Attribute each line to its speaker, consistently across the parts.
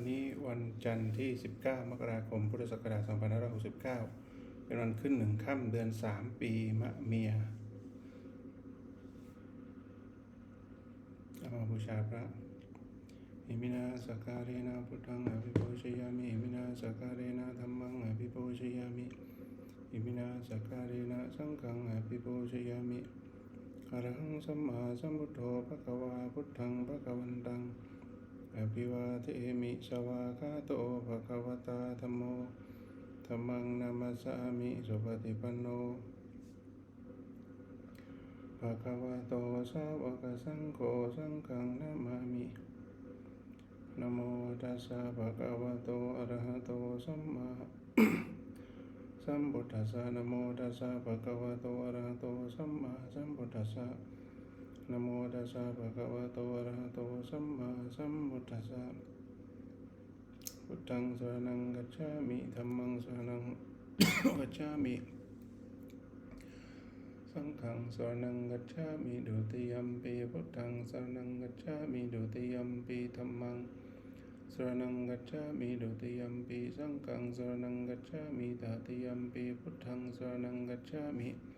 Speaker 1: วันนี้วันจันทร์ที่ 19 มกราคม พุทธศักราช2569 เป็นวันขึ้นหนึ่งค่ำเดือน 3 ปีมะเมียเอามาบูชาพระอิมินาสักการะนาพุทธังอภิปูชยามิอิมินาสักการะนาธรรมังอภิปูชยามิอิมินาสักการะนาสังฆังอภิปูชยามิอรหังสัมมาสัมพุทโธภะคะวาพุทธังภะคะวันตัง อภิวาเทมิสวากาโตภะคะวตาธัมโมธัมมังนามัสสามิสุปฏิปันโนภะคะวะโตสาวกสังโฆสังฆังนามามินโมตัสสะภะคะวะโตอะระหะโตสัมมาสัมพุทธัสสะนโมตัสสะภะคะวะโตอะระหะโตสัมมาสัมพุทธัสสะ นะโมตัสสะภะคะวะโตอะระหะโตสัมมาสัมพุทธัสสะพุทธังสรณังกัจฉามิธัมมังสรณังกัจฉามิสังฆังสรณังกัจฉามิดุติยัมปีพุทธังสรณังกัจฉามิดุติยัมปีธัมมังสรณังกัจฉามิดุติยัมปีสังฆังสรณังกัจฉามิตติยัมปีพุทธังสรณังกัจฉามิตาติยัมปิธรรมังสวนังกัจฉามิ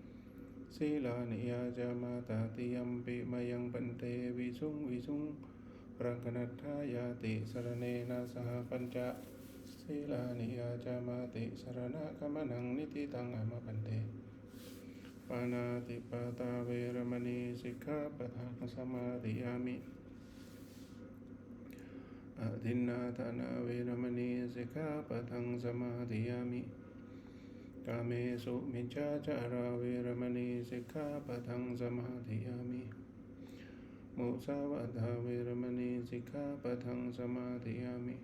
Speaker 1: ศีลานิอาจามาดุติยัมปิมยังพันเตวิสุงวิสุงรักนัตถายาติสรเนนะสหปัญจศีลานิ ยา จามาตาติยัมปิมายังปันเตวิสุงวิสุงรังคนัตถายาติสรเนนะสหปัญจศีลานิ ยา จามาติสรณะกมนังนิติตังอามะปันเตปานาติปาตาเวรมณีสิกขาปะทังสมาธิยามิอทินนาทานาเวรมณีสิกขาปะทังสมาธิยามิ กาเมสุมิจฉาจาราเวรมณีสิกขาปะทังสมาธิยามิมุสาวาทาเวรมณีสิกขาปะทังสมาธิยามิ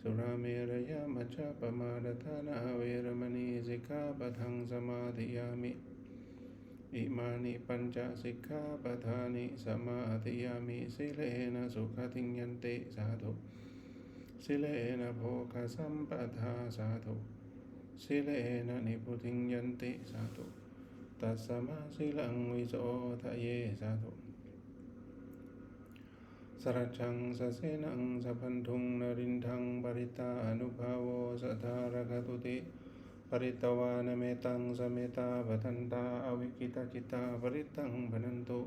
Speaker 1: สุราเมรยามัจจปมาดทานาเวรมณีสิกขาปะทังสมาธิยามิอิมานิปัญจสิกขาปทานิสมาธิยามิสิเลนะสุขติงยันติสาธุสิเลนะโภคสัมปทาสาธุ สิเลนะนิพุติงยันติสาธุตัสสมาสิลังวิโสทะเยสาธุสรัจจังสเสนังสัพพันธุงนรินทังปริตาอนุภาโวสัทธารคตุติปริตวานเมตังสเมตาปทันตาอวิกิตาจิตาปริตังพนันตุ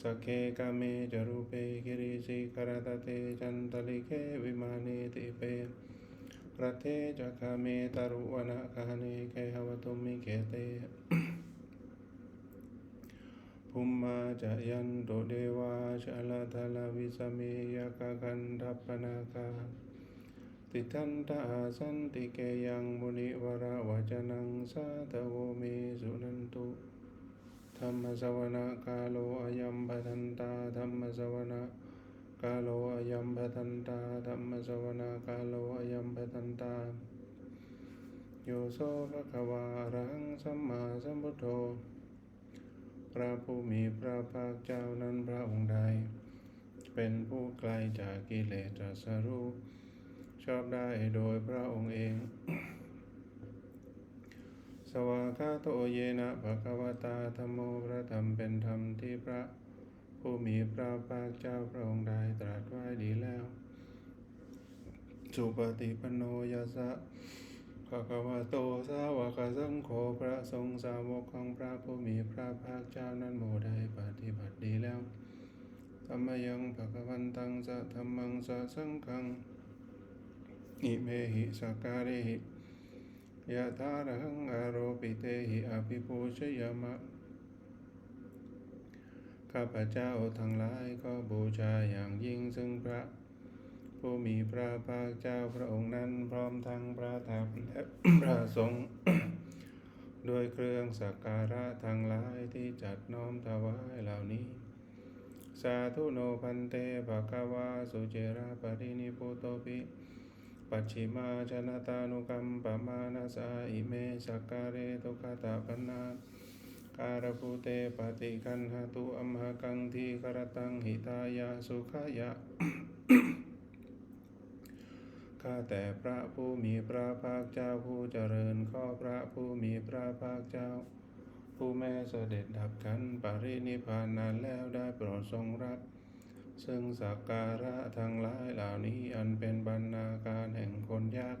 Speaker 1: สเคกเมจรูเปกิริสิกรตเตจันตลิเกวิมาเนติเป ประเทจักาเมตารุวนาคาเนเกหวตุมิเกเตภุมมาจะยันโตเดวาชาลาทลาวิสเมยกากันทัปปนาคาติทันตาสันติเกยังมุนิวราวจนังสาตโวเมสุนันตุธรรมสวนาคาโลอยัมปันตาธรรมสวนาก กาโลอายัมปทันตาธรรมสวนากาโลอายัมปทันตาโยโสภะคะวาระหังสัมมาสัมพุทโธ พระผู้มีพระภาคเจ้านั้นพระองค์ใด เป็นผู้ไกลจากกิเลสตรัสรู้ชอบได้โดยพระองค์เอง สวากาโตเยนะภะคะวตาธรรมโมพระธรรมเป็นธรรมที่พระ ผู้มีพระภาคเจ้าพระองค์ใดตรัสไว้ดีแล้ว สุปฏิปโนยสะภะคะวะโตสาวกสังโฆพระสงฆ์สาวกของพระผู้มีพระภาคเจ้านั้นโมได้ปฏิบัติดีแล้วธรรมยังภะคะวันตังสะธรรมังสะสังฆังอิเมหิสกการิหิยะถารังอารปิเตหิอภิปูชยามะ ข้าพเจ้าทั้งหลายก็บูชาอย่างยิ่งซึ่งพระ ผู้มีพระภาคเจ้าพระองค์นั้นพร้อมทั้งพระธรรมและพระสงฆ์ด้วยเครื่องสักการะทั้งหลายที่จัดน้อมถวายเหล่านี้ สาธุโนพันเตภะคะวาสุเจระปรินิพุโตปิปัจฉิมาชนะตานุกรรมปมานาสาอิเมสักการะตุคตาปนา การภูเตปฏิคันหตุอัมหกังทีกรตังหิตายาสุขายะข้าแต่พระผู้มีพระภาคเจ้าผู้เจริญข้อพระผู้มีพระภาคเจ้า ผู้แม้เสด็จดับขันปรินิพานนานแล้วได้โปรดทรงรับ ซึ่งสักการะทั้งหลายเหล่านี้อันเป็นบรรณาการแห่งคนยาก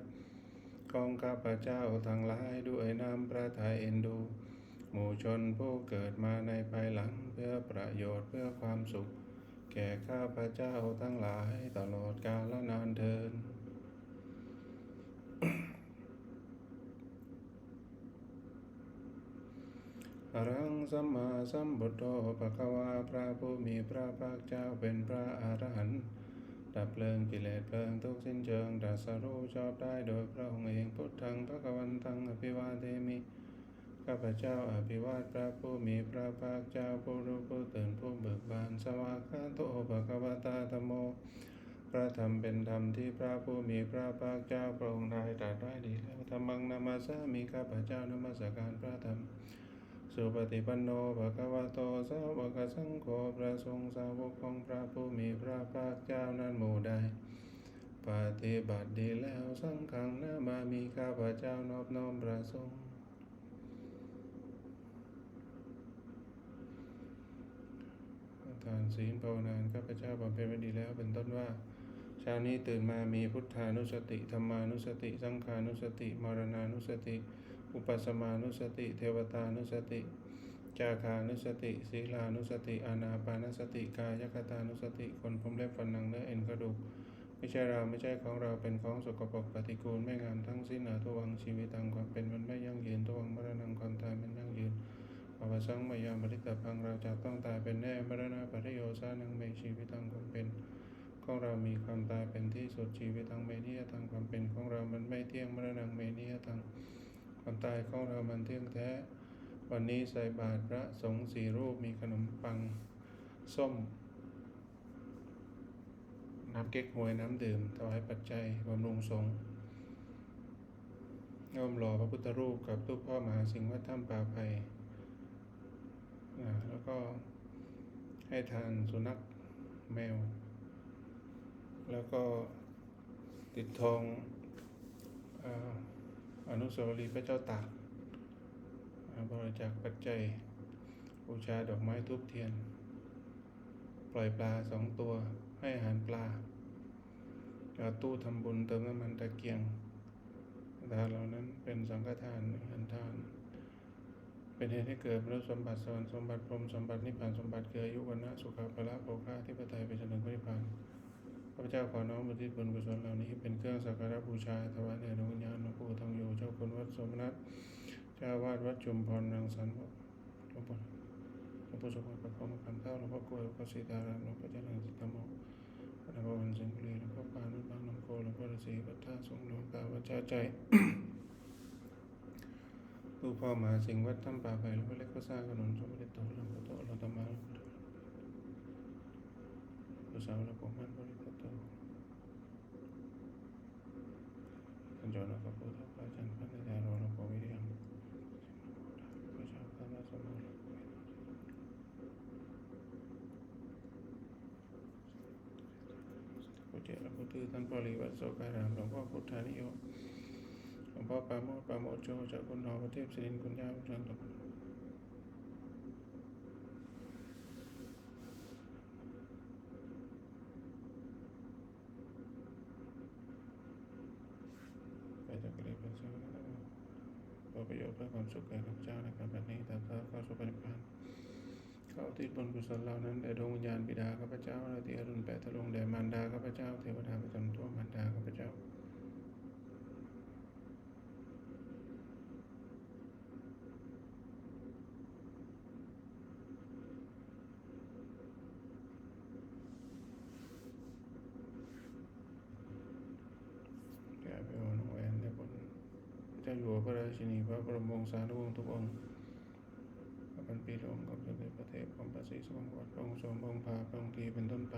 Speaker 1: ของข้าพเจ้าทั้งหลายด้วยน้ำพระทัยเอ็นดู หมู่ชนผู้เกิดมาในภายหลังเพื่อประโยชน์เพื่อความสุข แก่ข้าพเจ้าทั้งหลายตลอดกาลนานเทินอรังสัมมาสัมพุทโธภะคะวาพระผู้มีพระภาคเจ้าเป็นพระอรหันต์ดับเพลิงกิเลสเพลิงทุกสิ้นเชิงตรัสรู้ชอบได้โดยพระองค์เองพุทธังพระกวันตังอภิวาเทมิ ข้าพเจ้าอภิวาทพระผู้มีพระภาคเจ้าผู้รู้ผู้ตื่นผู้เบิกบาน สวากขาโตภะคะวตาธมโม พระธรรมเป็นธรรมที่พระผู้มีพระภาคเจ้าพระองค์ได้ตรัสไว้ดีแล้วธรรมังนามาสามีข้าพเจ้านมัสการพระธรรม สุปฏิปันโนภะคะวะโตสาวกสังโฆพระสงฆ์สาวกของพระผู้มีพระภาคเจ้านั้นหมู่ใดปฏิบัติดีแล้วสังฆังนามามีข้าพเจ้านอบน้อมประสงค์ ทานศีลภาวนานข้าพเจ้าบำเพ็ญไว้ดีแล้วเป็นต้นว่าเช้านี้ตื่นมามีพุทธานุสติธรรมานุสติสังขานุสติ มรณานุสติ อุปสมานุสติ เทวตานุสติ จาคานุสติ ศีลานุสติอานาปานสติกายคตานุสติคนผมเล็บฟันหนังเนื้อเอ็นกระดูกไม่ใช่เราไม่ใช่ของเราเป็นของสกปรกปฏิกูลไม่งามทั้งสิ้นอาทวังชีวิตังความเป็นมันไม่ยั่งยืนทวังมรณะความตายมัน สังมายามริตพังเราจะต้องตายเป็นแน่มรณะปริโยสานังเมชีวิตังความเป็นของเรามีความตายเป็นที่สุดชีวิตังเมเนิยตังความเป็นของเรามันไม่เที่ยงมรณะเมเนิยตังความตายของเรามันเที่ยงแท้ วันนี้ใส่บาตรพระสงฆ์สี่รูปมีขนมปังส้มน้ำเก๊กฮวยน้ำดื่มถวายปัจจัยบำรุงสงฆ์ย่อมหล่อพระพุทธรูปกับรูปพ่อมหาสิงห์วัดถ้ำป่าไผ่ แล้วก็ให้ทานสุนัขแมว แล้วก็ติดทองออนุสาวรีย์พระเจ้าตากบริจาคปัจจัยบูชาดอกไม้ทูบเทียน ปล่อยปลาสองตัวให้อาหารปลาเอาตู้ทำบุญเติมน้ำมันตะเกียงทานเหล่านั้นเป็นสังฆทานอาหารทาน เป็นเหตุให้เกิดมนุษย์สมบัติสวรรค์สมบัติพรมสมบัตินิพพานสมบัติเกิดอายุวันนะสุขภละโภคะที่ปไตยไปจนถึงพระนิพพานข้าพเจ้าขอน้อมอุทิศบุญกุศลเหล่านี้เป็นเครื่องสักการะบูชาถวายแด่ดวงวิญญาณหลวงปู่ทองอยู่เจ้าคุณวัดสมณัตเจ้าวาดวัดจุมพรรังสรรค์หลวงปู่หลวงปู่สมบัติประคองคำเต้าหลวงพ่อกล้วยหลวงพ่อสีตารามหลวงพ่อเจริญสิทธโมพระนครสิงห์บุรีหลวงพ่อปานวัดบางน้ำโคหลวงพ่อฤาษีวัดท่าสงหลวงตาวัดชาใจ ลูกพ่อมาสิงวัดถ้ำป่าไผ่หลวงพ่อเล็กก็สร้างขนมสมเด็จโตหลวงพ่อโตหลวงตมาหลวงพ่อโตสาวหลวงพ่อมันบริโภคโตท่านจอนะพระพุทธพระอาจารย์พระนิดารหลวงพ่อวิริยังพระเจ้าพระราชมาพุทธเจ้าพ่อตื้อท่านปริวัติโสการามหลวงพ่อพุทธานิยหลวง พ่อปราโมทปราโมทโจจากคุณหอประเทศสิรินคุณย่าคุณจันทร์ไปจากกระเด็นไปเจ้านะครับเพื่อประโยชน์เพื่อความสุขแก่ข้าพเจ้าในการบัดนี้ตามทรางเข้าสู่ปฏิพานเข้าที่บุญกุศลเหล่านั้นแด่ดวงวิญญาณบิดาข้าพเจ้าและที่อรุณแปดทะลงแด่มารดาข้าพเจ้าเทวดาประจำตัวมารดาข้าพเจ้า จ้าอยู่พระราชินีพระบรมวงศานุวงศ์ทุกองค์พระพันปีหลวงกับมเจ้าพระเทพองค์พระศรีสวัติกระองค์ทรงพองค์พาพระองค์ทีเป็นต้นไป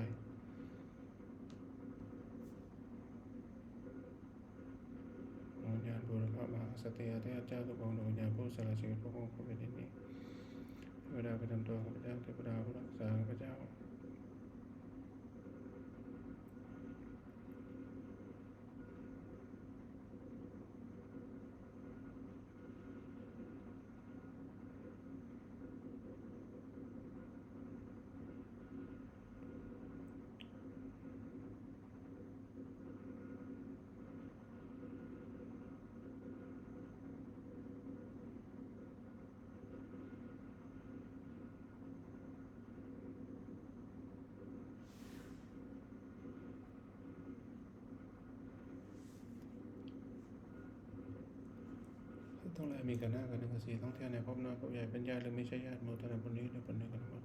Speaker 1: ดวงญาณบุรพมหาสติอาเทพเจ้าทุกองค์ดวงญาณผู้สละชีวิตพระองค์พระเป็นนี้เวลาไปทำตัวของพระเจ้าเทวดาผู้รักษาพระเจ้า ต้องหลายมีกันหน้ากันหนึ่งกับสี่ต้องเที่ยวในภพน้อยภพใหญ่เป็นญาติหรือไม่ใช่ญาติโมทนาบุญนี้ด้วยผลหนึ่งกันหมด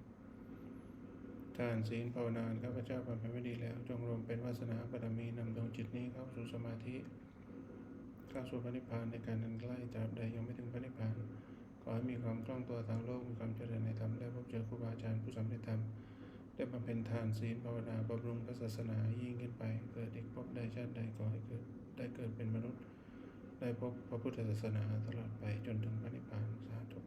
Speaker 1: ทานศีลภาวนาข้าพเจ้าบำเพ็ญไม่ดีแล้ว จงรวมเป็นวาสนาบารมีนำดวงจิตนี้เข้าสู่สมาธิเข้าสู่พระนิพพานในการนั้นใกล้ตราบใดยังไม่ถึงพระนิพพานขอให้มีความคล่องตัวทางโลกมีความเจริญในธรรมได้พบเจอครูบาอาจารย์ผู้สำเร็จธรรมได้บำเพ็ญทานศีลภาวนาบำรุงพระศาสนายิ่งขึ้นไป เกิดเด็กพบใดชาติใดขอให้เกิดได้เกิดเป็นมนุษย์ ได้พบพระพุทธศาสนาตลอดไปจนถึงพระนิพพานสาธุ